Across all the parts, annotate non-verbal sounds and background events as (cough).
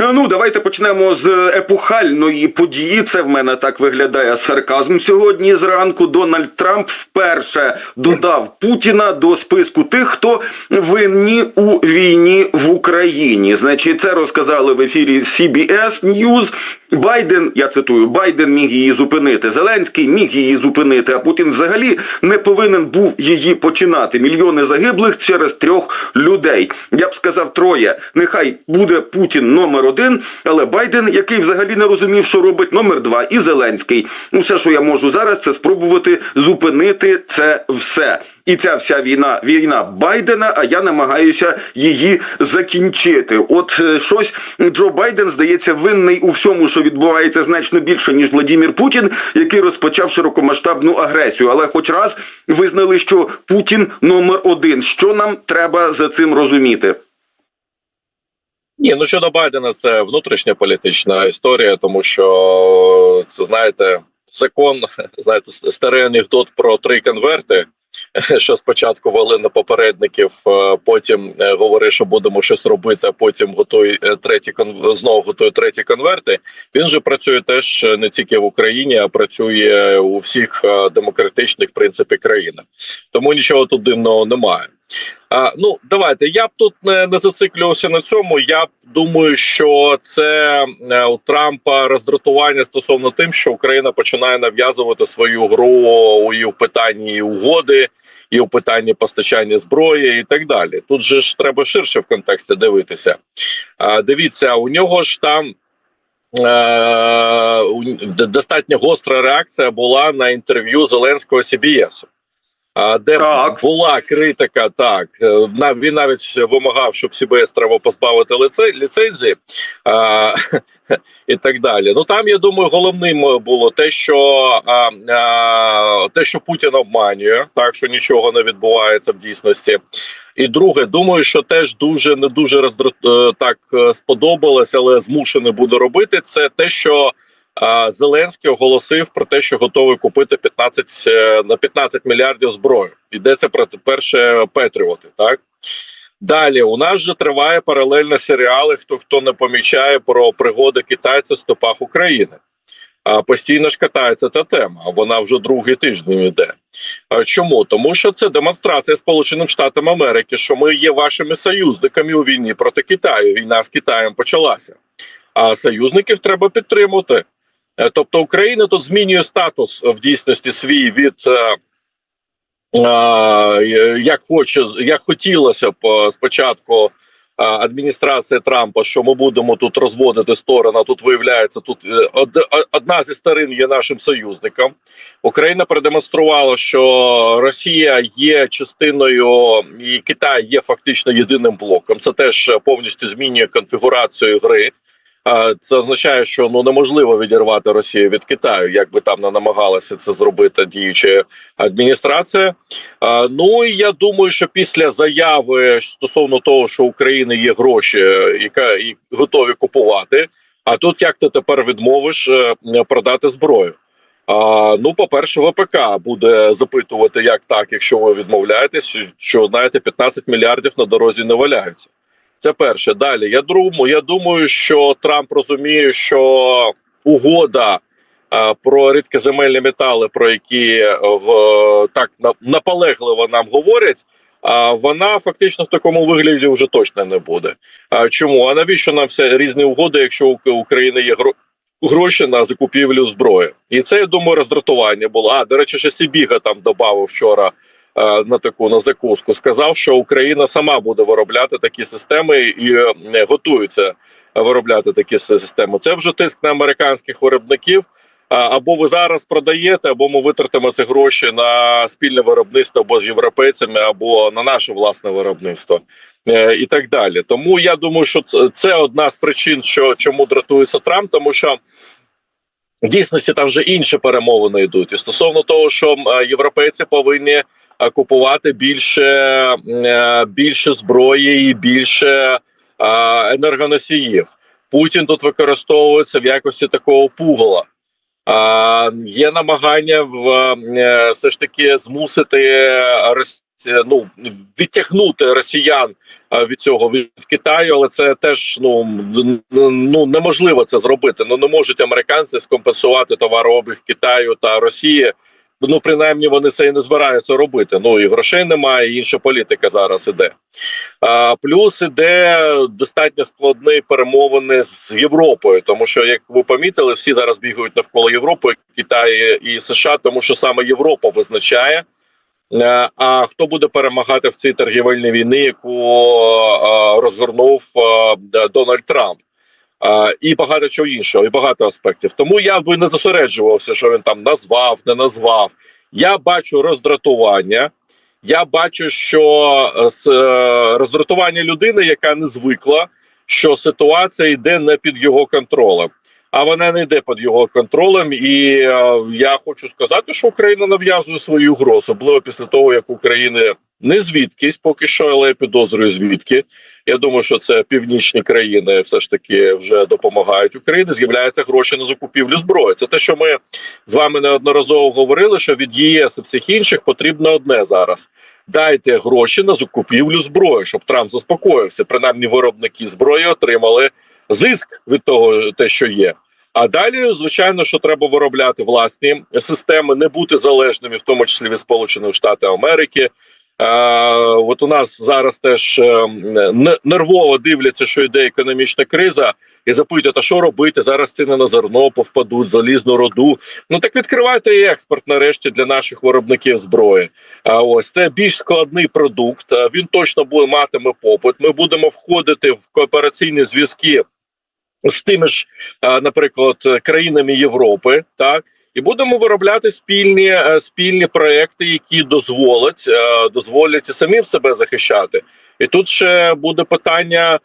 Е, Ну, давайте почнемо з епохальної події. Це в мене так виглядає сарказм. Сьогодні зранку Дональд Трамп вперше додав Путіна до списку тих, хто винні у війні в Україні. Значить, це розказали в ефірі CBS News. Байден, я цитую, Байден міг її зупинити. Зеленський міг її зупинити. А Путін взагалі не повинен був її починати. Мільйони загиблих через трьох людей. Я б сказав троє. Нехай буде Путін номер один, але Байден, який взагалі не розумів, що робить номер два, і Зеленський. Все, що я можу зараз, це спробувати зупинити це все. І ця вся війна війна Байдена. А я намагаюся її закінчити. От е, щось Джо Байден здається винний у всьому, що відбувається значно більше ніж Владімір Путін, який розпочав широкомасштабну агресію. Але хоч раз визнали, що Путін номер один. Що нам треба за цим розуміти? Ні, ну щодо Байдена, це внутрішня політична історія, тому що це знаєте, закон, (laughs) знаєте, старий анекдот про три конверти. (laughs) Що спочатку вели на попередників, е, потім е, говори, що будемо щось робити, а потім готуй е, треті кон... знову готує треті конверти. Він же працює теж не тільки в Україні, а працює у всіх демократичних принципі країнах. Тому нічого тут дивного немає. А, ну давайте я б тут не, не зациклювався на цьому. Я думаю, що це е, у Трампа роздратування стосовно тим, що Україна починає нав'язувати свою гру і в питанні угоди, і у питанні постачання зброї, і так далі. Тут же ж треба ширше в контексті дивитися. А, дивіться, у нього ж там. Е, достатньо гостра реакція була на інтерв'ю Зеленського CBS. Де Так. була критика, так е, на він навіть вимагав, щоб CBS треба позбавити лице, ліцензії а, (laughs) і так далі. Ну там я думаю, головним було те, що а, а, те, що Путін обманює, так що нічого не відбувається в дійсності. І друге, думаю, що теж дуже не дуже роздра... е, так е, сподобалось, але змушений буде робити. Це те, що Зеленський оголосив про те, що готовий купити 15, е, на 15 мільярдів зброю. Йдеться про перше Петріоти. Так далі у нас же триває паралельно серіали. Хто хто не помічає про пригоди китайців в степах України. А постійно ж катається ця тема. Вона вже другий тиждень йде. Чому? Тому що це демонстрація Сполученим Штатам Америки, що ми є вашими союзниками у війні проти Китаю. Війна з Китаєм почалася. А союзників треба підтримувати. Е, Тобто Україна тут змінює статус в дійсності свій від е, е, як хоче, як хотілося б е, спочатку. е, Адміністрація Трампа, що ми будемо тут розводити сторони, а тут виявляється, тут е, од- одна зі сторін є нашим союзником. Україна продемонструвала, що Росія є частиною, і Китай є фактично єдиним блоком. Це теж е, повністю змінює конфігурацію гри. Це означає, що ну неможливо відірвати Росію від Китаю, як би там не намагалася це зробити діюча адміністрація. Ну і я думаю, що після заяви стосовно того, що України є гроші, е, яка і готові купувати. А тут як ти тепер відмовиш е, продати зброю? А, ну, по-перше, ВПК буде запитувати, як так, якщо ви відмовляєтесь, що знаєте, 15 мільярдів на дорозі не валяються. Це перше. Далі я думаю, я думаю, що Трамп розуміє, що угода а, про рідкоземельні метали, про які е, в так наполегливо нам говорять. А вона фактично в такому вигляді вже точно не буде. А чому? А навіщо нам все різні угоди, якщо у України є гро... гроші на закупівлю зброї? І це я думаю, роздратування було. А до речі, ще Сібіга там додав вчора е, на таку на закуску. Сказав, що Україна сама буде виробляти такі системи і е, готується виробляти такі системи. Це вже тиск на американських виробників. Або ви зараз продаєте, або ми витратимо ці гроші на спільне виробництво або з європейцями, або на наше власне виробництво, е, і так далі. Тому я думаю, що це- одна з причин, що чому дратується Трамп, тому що в дійсності там вже інші перемовини йдуть. І стосовно того, що е, європейці повинні е, купувати більше, е, більше зброї і більше е, енергоносіїв. Путін тут використовується в якості такого пугала. Є намагання в е, все ж таки змусити е, ну, відтягнути росіян е, від цього від Китаю, але це теж ну, ну неможливо це зробити. Ну не можуть американці скомпенсувати товарообіг Китаю та Росії. Ну, принаймні, вони це і не збираються робити. Ну і грошей немає, і інша політика зараз іде. А, плюс іде достатньо складні перемовини з Європою, тому що, як ви помітили, всі зараз бігають навколо Європи, Китай і США, тому що саме Європа визначає. е, А хто буде перемагати в цій торгівельній війні, яку е, розгорнув е, Дональд Трамп? Е, І багато чого іншого, і багато аспектів. Тому я би не зосереджувався, що він там назвав, не назвав. Я бачу роздратування. Я бачу, що е, с- е, роздратування людини, яка не звикла, що ситуація йде не під його контролем. А вона не йде під його контролем, і е, я хочу сказати, що Україна нав'язує свою гру, особливо після того, як України не звідкись поки що, але я підозрюю звідки. Я думаю, що це північні країни все ж таки вже допомагають Україні. З'являються гроші на закупівлю зброї. Це те, що ми з вами неодноразово говорили, що від ЄС і всіх інших потрібно одне зараз. Дайте гроші на закупівлю зброї, щоб Трамп заспокоївся. Принаймні, виробники зброї отримали зиск від того, те, що є. А далі, звичайно, що треба виробляти власні системи, не бути залежними, в тому числі від Сполучених Штатів Америки. Е, от у нас зараз теж е, не- нервово дивляться, що йде економічна криза, і запитують, а що робити? Зараз ціни на зерно повпадуть, залізну роду. Ну так відкривайте експорт нарешті для наших виробників зброї. А ось це більш складний продукт. Він точно буде матиме попит. Ми будемо входити в коопераційні зв'язки з тими ж, наприклад, країнами Європи, так. І будемо виробляти спільні е, спільні проекти, які дозволять е, дозволять і самим себе захищати. І тут ще буде питання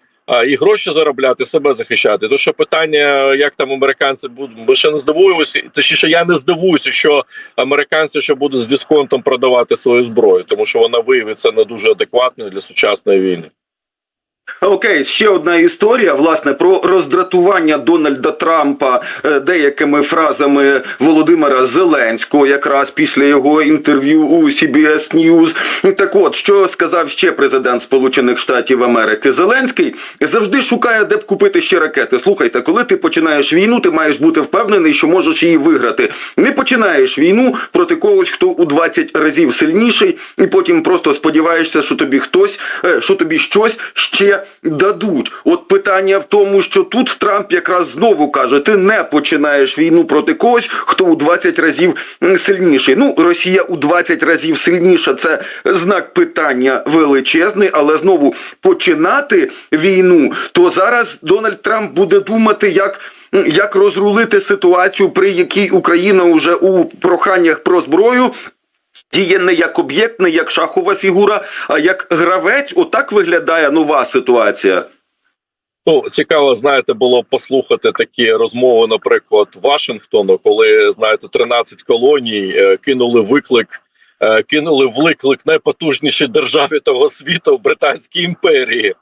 і гроші заробляти, себе захищати. То що питання, як там американці будуть, ми ще не здивуємося, точніше, я не здивуюся, що американці ще будуть з дисконтом продавати свою зброю, тому що вона виявиться не дуже адекватною для сучасної війни. Окей, ще одна історія, власне, про роздратування Дональда Трампа е, деякими фразами Володимира Зеленського, якраз після його інтерв'ю у CBS News. Так от, що сказав ще президент Сполучених Штатів Америки Зеленський, завжди шукає, де б купити ще ракети. Слухайте, коли ти починаєш війну, ти маєш бути впевнений, що можеш її виграти. Не починаєш війну проти когось, хто у 20 разів сильніший, і потім просто сподіваєшся, що тобі хтось, е, що тобі щось ще дадуть. От питання в тому, що тут Трамп якраз знову каже: ти не починаєш війну проти когось, хто у 20 разів сильніший. Ну, Росія у 20 разів сильніша. Це знак питання величезний, але знову починати війну, то зараз Дональд Трамп буде думати, як. Як розрулити ситуацію, при якій Україна вже у проханнях про зброю діє не як об'єкт, не як шахова фігура, а як гравець. Отак виглядає нова ситуація. Ну цікаво, знаєте, було послухати такі розмови, наприклад, Вашингтону, коли знаєте, 13 колоній е, кинули виклик. е, Кинули виклик найпотужнішій державі того світу Британській імперії.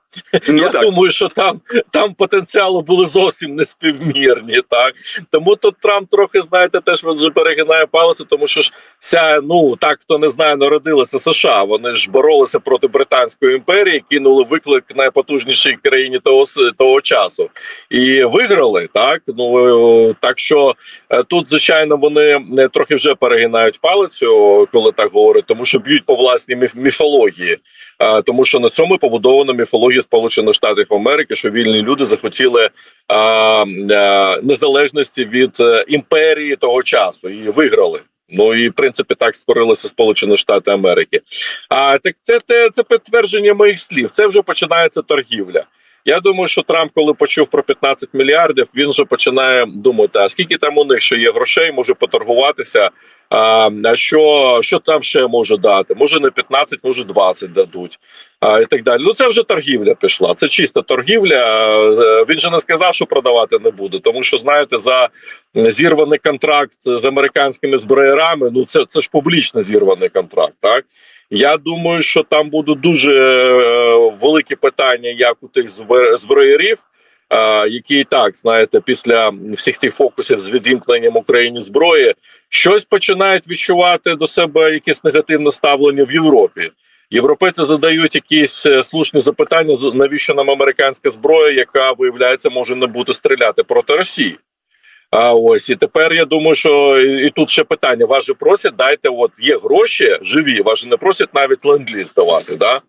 Ну Я так. думаю, що там там потенціали були зовсім не співмірні. Так тому тут Трамп трохи знаєте, теж вже перегинає палець, тому що ж вся ну так хто не знає, народилися США. Вони ж боролися проти британської імперії, кинули виклик найпотужнішій країні того того часу і виграли. Так ну е, так що е, тут, звичайно, вони е, трохи вже перегинають палицю, коли так говорять, тому що б'ють по власній міф- міфології. А, тому що на цьому побудована міфологія Сполучених Штатів Америки, що вільні люди захотіли а, а, незалежності від е, імперії того часу і виграли. Ну і в принципі так створилися Сполучені Штати Америки. А так це, це, це підтвердження моїх слів. Це вже починається торгівля. Я думаю, що Трамп, коли почув про 15 мільярдів, він вже починає думати: а скільки там у них ще є грошей, може поторгуватися. А, що, що там ще може дати? Може не 15, може 20 дадуть, а, і так далі. Ну це вже торгівля пішла. Це чиста торгівля. Він же не сказав, що продавати не буде, тому що знаєте, за зірваний контракт з американськими зброярами. Ну це, це ж публічно зірваний контракт. Так я думаю, що там будуть дуже е, великі питання, як у тих збро- зброярів. е, який і так знаєте, після всіх цих фокусів з відімкненням Україні зброї, щось починають відчувати до себе якесь негативне ставлення в Європі. Європейці задають якісь е, слушні запитання, навіщо нам американська зброя, яка виявляється може не бути стріляти проти Росії. А ось і тепер я думаю, що і, тут ще питання: вас же просять, дайте, от є гроші живі, вас же не просять навіть ленд-ліз давати. Да?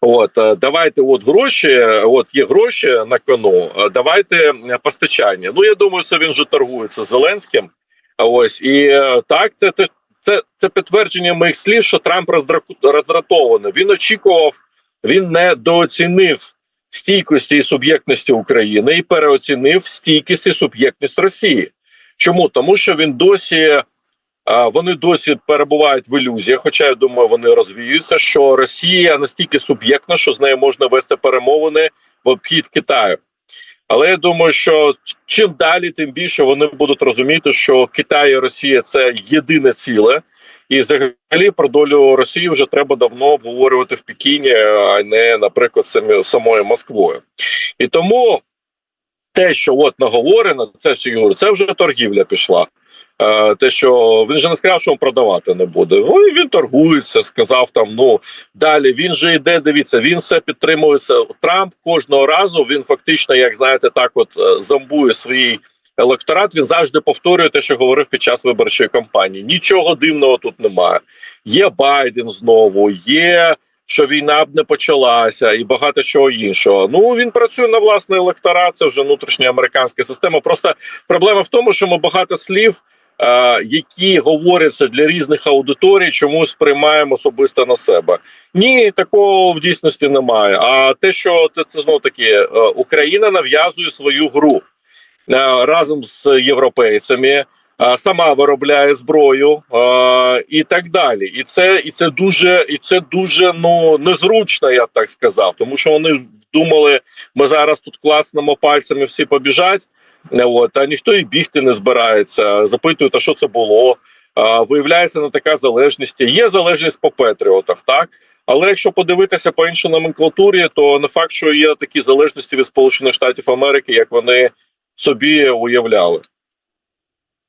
От е, давайте, от гроші, от є гроші на кону. е, Давайте е, постачання. Ну я думаю, це він же торгується Зеленським. А Ось і так, це це, це, це підтвердження моїх слів, що Трамп роздратований. Він очікував, він недооцінив стійкості і суб'єктності України і переоцінив стійкість і суб'єктність Росії. Чому? Тому що він досі. Вони досі перебувають в ілюзіях, хоча я думаю, вони розвіюються, що Росія настільки суб'єктна, що з нею можна вести перемовини в обхід Китаю. Але я думаю, що чим далі, тим більше вони будуть розуміти, що Китай і Росія це єдине ціле, і взагалі про долю Росії вже треба давно обговорювати в Пекіні, а не, наприклад, самі, самою Москвою. І тому те, що от наговорено, це що говорю, це вже торгівля пішла. Е, Те, що він же не сказав, що він продавати не буде. Ну він торгується, сказав там. Ну далі він же йде. Дивіться, він все підтримується. Трамп кожного разу він фактично, як знаєте, так от е, зомбує свій електорат. Він завжди повторює те, що говорив під час виборчої кампанії. Нічого дивного тут немає. Є Байден знову, є. Що війна б не почалася, і багато чого іншого. Ну він працює на власний електорат. Це вже внутрішня американська система. Просто проблема в тому, що ми багато слів, е, які говоряться для різних аудиторій, чомусь сприймаємо особисто на себе. Ні, такого в дійсності немає. А те, що це, це знов таки е, Україна нав'язує свою гру разом з європейцями. е, Сама виробляє зброю е, і так далі, і це і це дуже і це дуже ну незручно, я б так сказав, тому що вони думали, ми зараз тут класнемо пальцями, всі побіжать. Е, От а ніхто і бігти не збирається. Запитують, а що це було. Виявляється, не така залежність. Є залежність по патріотах, так але якщо подивитися по іншій номенклатурі, то не факт, що є такі залежності від Сполучених Штатів Америки, як вони собі уявляли.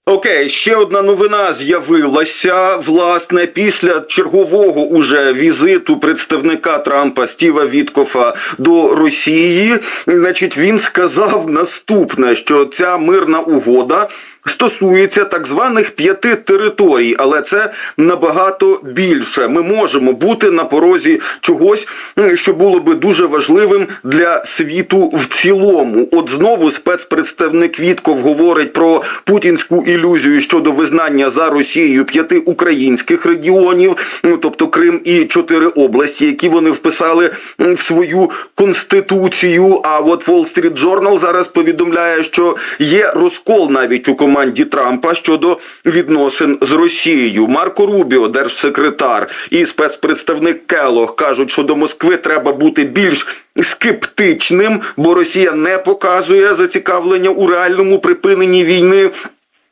Окей, ще одна новина з'явилася власне після чергового уже візиту представника Трампа Стіва Віткофа до Росії. Значить, він сказав наступне: що ця мирна угода стосується так званих п'яти територій, але це набагато більше. Ми можемо бути на порозі чогось, що було би дуже важливим для світу в цілому. От знову спецпредставник Вітков говорить про путінську ілюзію щодо визнання за Росією п'яти українських регіонів, ну тобто Крим і чотири області, які вони вписали в свою конституцію. А от Wall Street Journal зараз повідомляє, що є розкол навіть у команді Трампа щодо відносин з Росією. Марко Рубіо, держсекретар, і спецпредставник Келох кажуть, що до Москви треба бути більш скептичним, бо Росія не показує зацікавлення у реальному припиненні війни.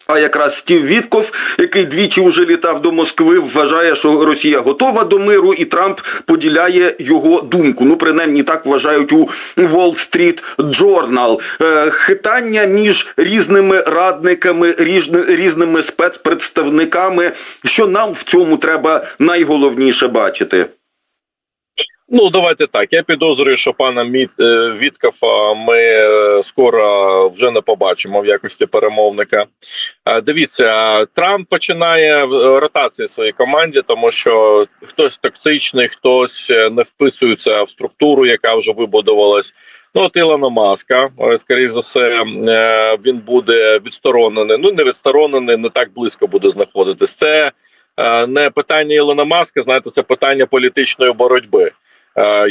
А якраз Стів Вітков, який двічі вже літав до Москви, вважає, що Росія готова до миру, і Трамп поділяє його думку. Ну, принаймні так вважають у Wall Street Journal. Е, хитання між різними радниками, різни- різними спецпредставниками. Що нам в цьому треба найголовніше бачити? Ну давайте так. Я підозрюю, що пана Міт е, Віткафа ми е, скоро вже не побачимо в якості перемовника. Е, Дивіться, Трамп починає ротації своїй команді, тому що хтось токсичний, хтось не вписується в структуру, яка вже вибудувалась. Ну, от Ілона Маска, скоріш за все, він буде відсторонений. Ну не відсторонений, не так близько буде знаходитись. Це не питання Ілона Маска, знаєте, це питання політичної боротьби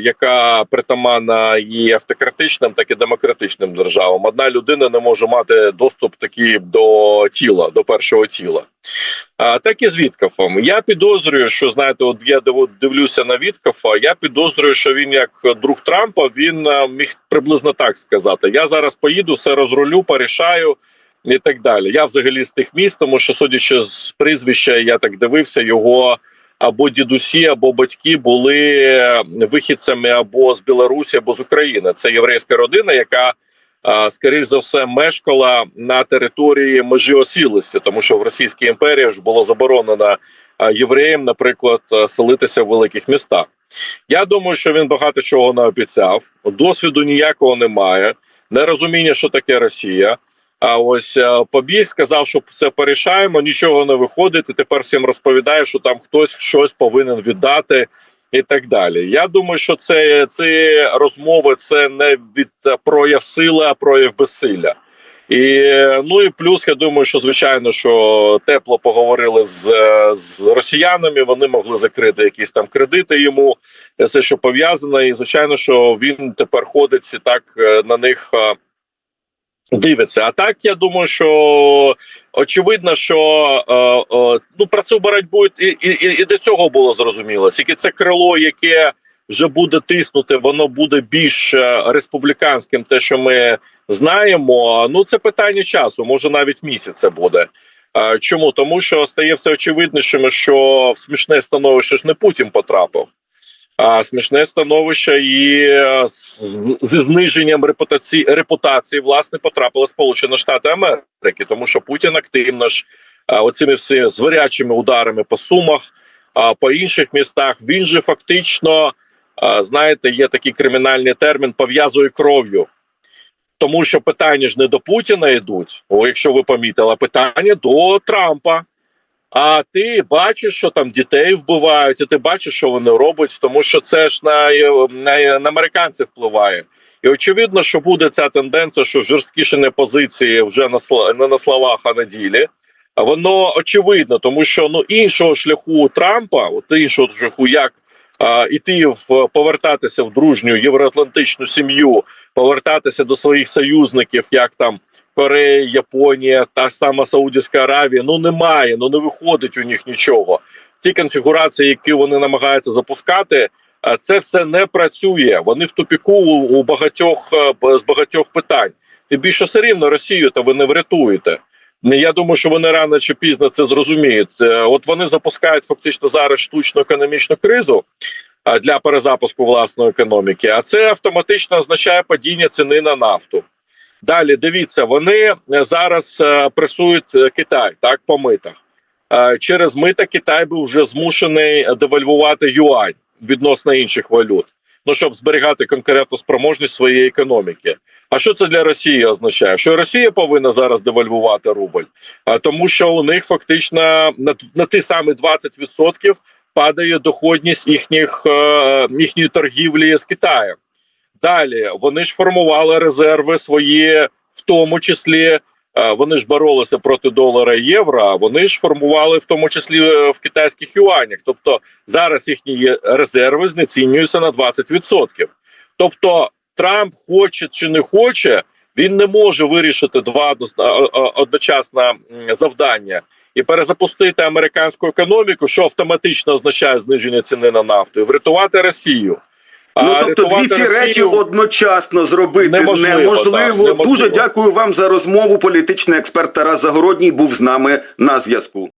яка притаманна і автократичним, так і демократичним державам. Одна людина не може мати доступ такий до тіла, до першого тіла. Так і з Віткафом. Я підозрюю, що знаєте, от я дивлюся на Віткафа. Я підозрюю, що він як друг Трампа він е, міг приблизно так сказати: я зараз поїду, все розрулю, порішаю. І так далі. Я взагалі з тих міст, тому що судячи з прізвища, я так дивився, його або дідусі, або батьки були вихідцями або з Білорусі, або з України. Це єврейська родина, яка скоріш за все, мешкала на території межі осілості, тому що в Російській імперії ж було заборонено євреям, наприклад, селитися в великих містах. Я думаю, що він багато чого не обіцяв. Досвіду ніякого немає, нерозуміння, що таке Росія. А ось е, побіг, сказав, що все порішаємо, нічого не виходить. І тепер всім розповідає, що там хтось щось повинен віддати і так далі. Я думаю, що це ці розмови це не від е, прояв сили, а прояв безсилля. І ну і плюс, я думаю, що звичайно, що тепло поговорили з, е, з росіянами. Вони могли закрити якісь там кредити йому, все, що пов'язано. І звичайно, що він тепер ходить і так на них. Дивиться, а так я думаю, що очевидно, що е, е, ну про цю боротьбу і, і, і, і до цього було зрозуміло. Тільки це крило, яке вже буде тиснути, воно буде більш е, республіканським, те, що ми знаємо. Ну це питання часу, може навіть місяця буде. Е, Чому тому, що стає все очевиднішим, що в смішне становище ж не Путін потрапив. Смішне становище і е, з зниженням репутації репутації власне потрапили Сполучені Штати Америки, тому що Путін активно ж оцими всі зварячими ударами по сумах, а по інших містах він же фактично знаєте, є такий кримінальний термін пов'язує кров'ю. Тому що питання ж не до Путіна йдуть, о, якщо ви помітили, а питання до Трампа. А ти бачиш, що там дітей вбивають, і ти бачиш, що вони роблять, тому що це ж на, на, на американців впливає. І очевидно, що буде ця тенденція, що жорсткішені позиції вже на не на словах, а на ділі. Воно очевидно, тому що ну іншого шляху Трампа, от іншого шляху, як а, іти в повертатися в дружню євроатлантичну сім'ю, повертатися до своїх союзників, як там Корея, Японія, та ж сама Саудівська Аравія. Ну немає, ну не виходить у них нічого. Ті конфігурації, які вони намагаються запускати, е, це все не працює. Вони в тупіку у, багатьох е, з багатьох питань. Тим більше все рівно Росію то ви не врятуєте. Я думаю, що вони рано чи пізно це зрозуміють. Е, От вони запускають фактично зараз штучну економічну кризу для перезапуску власної економіки, а це автоматично означає падіння ціни на нафту. Далі дивіться, вони е, зараз е, пресують е, Китай так по митах. Через мита Китай був вже змушений девальвувати юань відносно інших валют. Ну щоб зберігати конкурентну спроможність своєї економіки. А що це для Росії означає? Що Росія повинна зараз девальвувати рубль, а тому, що у них фактично на, на ті самі 20% падає доходність їхніх їхньої торгівлі з Китаєм. Далі вони ж формували резерви свої, в тому числі е, вони ж боролися проти долара і євро. Вони ж формували в тому числі е, в китайських юанях. Тобто зараз їхні резерви знецінюються на 20%. Тобто Трамп хоче чи не хоче, він не може вирішити два о- одночасно завдання і перезапустити американську економіку, що автоматично означає зниження ціни на нафту, і врятувати Росію. Ну тобто дві ці Росію- речі одночасно зробити Неможливо, неможливо. так, неможливо. Дуже дякую вам за розмову. Політичний експерт Тарас Загородній був з нами на зв'язку.